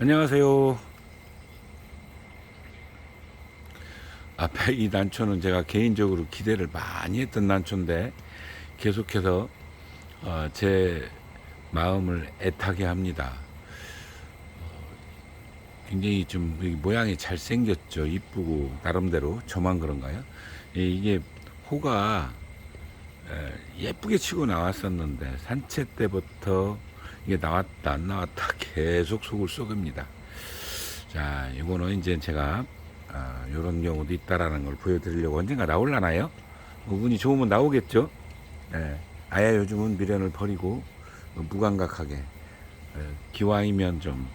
안녕하세요. 앞에 이 난초는 제가 개인적으로 기대를 많이 했던 난초인데 계속해서 어, 제 마음을 애타게 합니다. 어, 굉장히 좀이 모양이 잘 생겼죠. 이쁘고 나름대로 저만 그런가요? 예, 이게 호가 에, 예쁘게 치고 나왔었는데 산채 때부터 이게 나왔다 안 나왔다 계속 속을 썩입니다. 자, 이거는 이제 제가 아, 이런 경우도 있다라는 걸 보여드리려고 언젠가 나올라나요? 뭐 운이 좋으면 나오겠죠. 예, 아야 요즘은 미련을 버리고 어, 무감각하게 예, 기왕이면 좀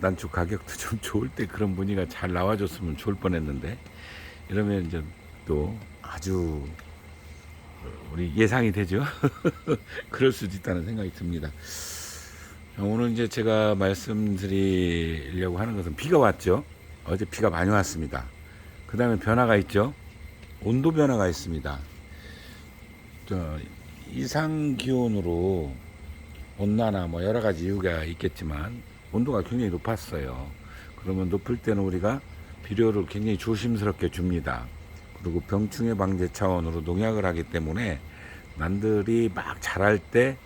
난초 가격도 좀 좋을 때 그런 분위기가 잘 나와줬으면 좋을 뻔했는데 이러면 이제 또 아주 우리 예상이 되죠. 그럴 수도 있다는 생각이 듭니다. 오늘 이제 제가 말씀드리려고 하는 것은 비가 왔죠. 어제 비가 많이 왔습니다. 그 다음에 변화가 있죠. 온도 변화가 있습니다. 저 이상 기온으로 온난화 뭐 여러 가지 이유가 있겠지만 온도가 굉장히 높았어요. 그러면 높을 때는 우리가 비료를 굉장히 조심스럽게 줍니다. 그리고 병충해 방제 차원으로 농약을 하기 때문에 난들이 막 자랄 때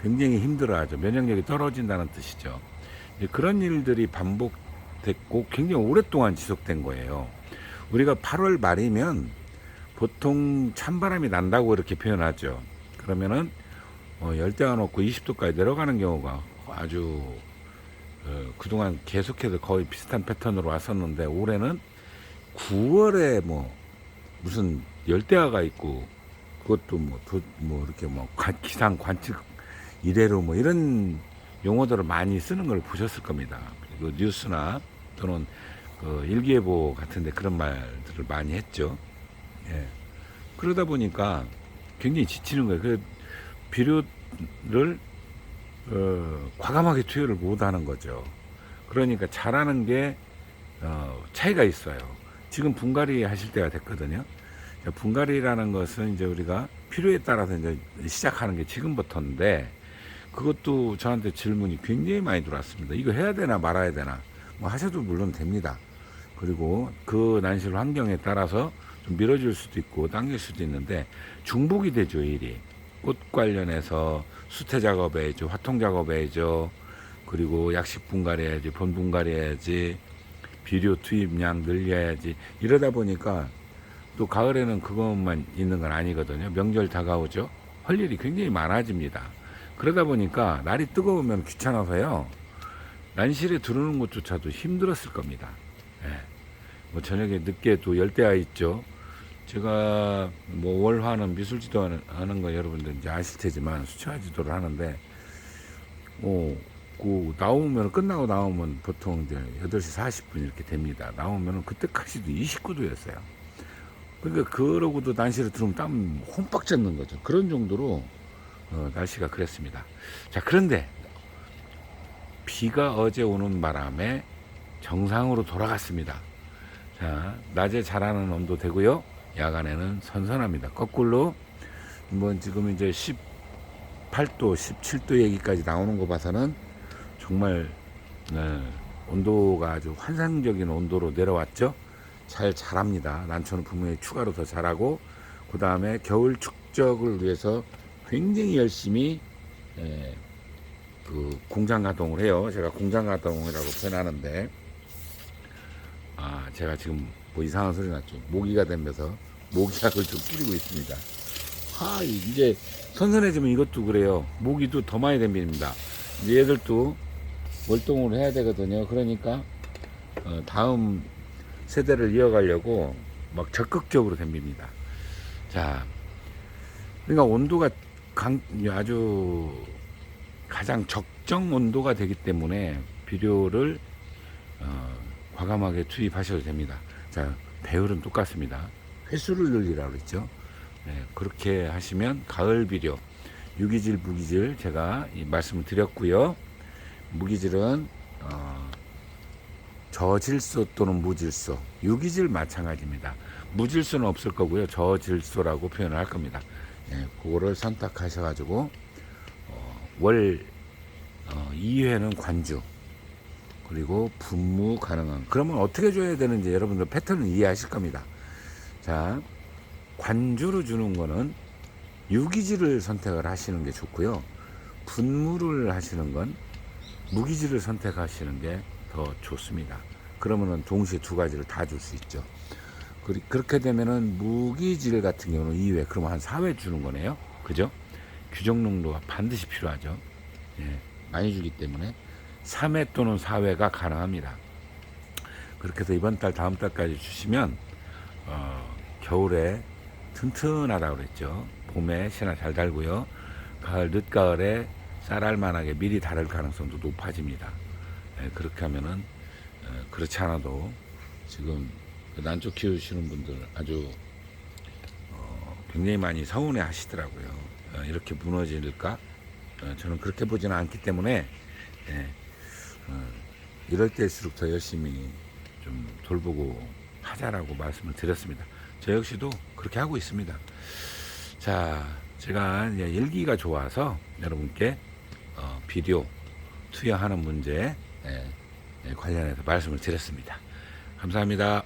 굉장히 힘들어하죠. 면역력이 떨어진다는 뜻이죠. 그런 일들이 반복됐고 굉장히 오랫동안 지속된 거예요. 우리가 8월 말이면 보통 찬바람이 난다고 이렇게 표현하죠. 그러면은 어, 열대가 높고 20도까지 내려가는 경우가 아주 어, 그동안 계속해서 거의 비슷한 패턴으로 왔었는데 올해는 9월에 뭐 무슨 열대야가 있고 그것도 뭐, 도, 뭐 이렇게 뭐 관- 기상 관측 이래로 뭐 이런 용어들을 많이 쓰는 걸 보셨을 겁니다. 그리고 뉴스나 또는 그 일기예보 같은데 그런 말들을 많이 했죠. 예. 그러다 보니까 굉장히 지치는 거예요. 그 비료를 어, 과감하게 투여를 못 하는 거죠. 그러니까 잘하는 게 어, 차이가 있어요. 지금 분갈이 하실 때가 됐거든요. 자, 분갈이라는 것은 이제 우리가 필요에 따라서 이제 시작하는 게 지금부터인데 그것도 저한테 질문이 굉장히 많이 들어왔습니다. 이거 해야 되나 말아야 되나? 뭐 하셔도 물론 됩니다. 그리고 그 난실 환경에 따라서 좀 미뤄질 수도 있고 당길 수도 있는데 중복이 되죠 일이 꽃 관련해서 수태 작업 해야죠 화통 작업 해야죠 그리고 약식 분갈해야지 본 분갈해야지 비료 투입량 늘려야지. 이러다 보니까 또 가을에는 그것만 있는 건 아니거든요. 명절 다가오죠. 할 일이 굉장히 많아집니다. 그러다 보니까 날이 뜨거우면 귀찮아서요. 난실에 들어오는 것조차도 힘들었을 겁니다. 예. 뭐 저녁에 늦게 또 열대야 있죠. 제가 뭐 월화는 미술 지도 하는 하는 거 여러분들 이제 아실 테지만 수채화 지도를 하는데, 어, 그 나오면 끝나고 나오면 보통 이제 8시 40분 이렇게 됩니다. 나오면은 그때까지도 29도였어요. 그러니까 그러고도 난실에 들어오면 땀 홈빡 젖는 거죠. 그런 정도로 어, 날씨가 그랬습니다. 자, 그런데 비가 어제 오는 바람에 정상으로 돌아갔습니다. 자, 낮에 자라는 온도 되고요. 야간에는 선선합니다. 거꾸로 뭐 지금 이제 18도, 17도 얘기까지 나오는 거 봐서는 정말 네, 온도가 아주 환상적인 온도로 내려왔죠. 잘 자랍니다. 난초는 분명히 추가로 더 자라고 그 다음에 겨울 축적을 위해서 굉장히 열심히 에, 그 공장 가동을 해요. 제가 공장 가동이라고 표현하는데 아, 제가 지금 뭐 이상한 소리 났죠. 모기가 되면서 모기약을 좀 뿌리고 있습니다. 아, 이제 선선해지면 이것도 그래요. 모기도 더 많이. 이제 얘들도 월동을 해야 되거든요. 그러니까 어, 다음 세대를 이어가려고 막 적극적으로 덤빕니다. 자, 그러니까 온도가 강, 아주 가장 적정 온도가 되기 때문에 비료를 어, 과감하게 투입하셔도 됩니다. 자, 배율은 똑같습니다. 횟수를 늘리라고 그랬죠. 네, 그렇게 하시면 가을 비료, 유기질, 무기질 제가 이 말씀을 드렸고요. 무기질은 어, 저질소 또는 무질소, 유기질 마찬가지입니다. 무질소는 없을 거고요. 저질소라고 표현을 할 겁니다. 예, 그거를 선택하셔가지고 어, 월 어, 2회는 관주, 그리고 분무 가능한. 그러면 어떻게 줘야 되는지 여러분들 패턴을 이해하실 겁니다. 자, 관주로 주는 거는 유기질을 선택을 하시는 게 좋고요. 분무를 하시는 건 무기질을 선택하시는 게 더 좋습니다. 그러면은 동시에 두 가지를 다 줄 수 있죠. 그렇게 되면은 무기질 같은 경우는 2회, 그러면 한 4회 주는 거네요. 그죠? 규정 농도가 반드시 필요하죠. 예, 많이 주기 때문에 3회 또는 4회가 가능합니다. 그렇게 해서 이번 달, 다음 달까지 주시면, 어, 겨울에 튼튼하다고 그랬죠. 봄에 씨나 잘 달고요. 가을, 늦가을에 쌀알 만하게 미리 다를 가능성도 높아집니다. 예, 그렇게 하면은, 어, 그렇지 않아도 지금 그 난초 키우시는 분들 아주 어, 굉장히 많이 서운해 하시더라고요. 어, 이렇게 무너질까? 어, 저는 그렇게 보지는 않기 때문에 예, 어, 이럴 때일수록 더 열심히 좀 돌보고 하자라고 말씀을 드렸습니다. 저 역시도 그렇게 하고 있습니다. 자, 제가 이제 일기가 좋아서 여러분께 어, 비료 투여하는 문제 예, 예, 관련해서 말씀을 드렸습니다. 감사합니다.